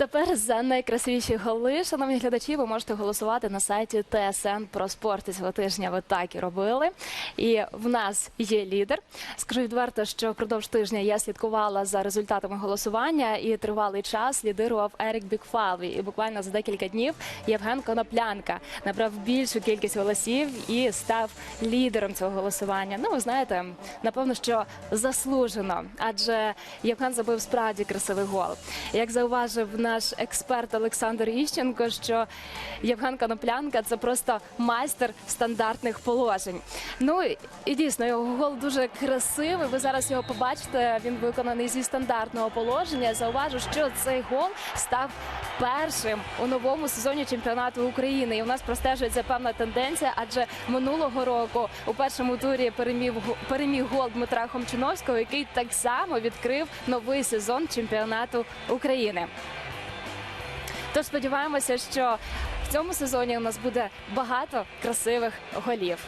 Тепер за найкрасивіші голи, шановні глядачі, ви можете голосувати на сайті ТСН про спорт. І цього тижня ви так і робили. І в нас є лідер. Скажу відверто, що впродовж тижня я слідкувала за результатами голосування і тривалий час лідирував Ерік Бікфалві. І буквально за декілька днів Євген Коноплянка набрав більшу кількість голосів і став лідером цього голосування. Ну, ви знаєте, напевно, що заслужено, адже Євген забив справді красивий гол. Як зауважив наш експерт Олександр Іщенко, що Євген Коноплянка це просто майстер стандартних положень. Ну і дійсно його гол дуже красивий. Ви зараз його побачите. Він виконаний зі стандартного положення. Зауважу, що цей гол став першим у новому сезоні чемпіонату України. І у нас простежується певна тенденція, адже минулого року у першому турі переміг переміг гол Дмитра Хомчиновського, який так само відкрив новий сезон чемпіонату України. Тож сподіваємося, що в цьому сезоні у нас буде багато красивих голів.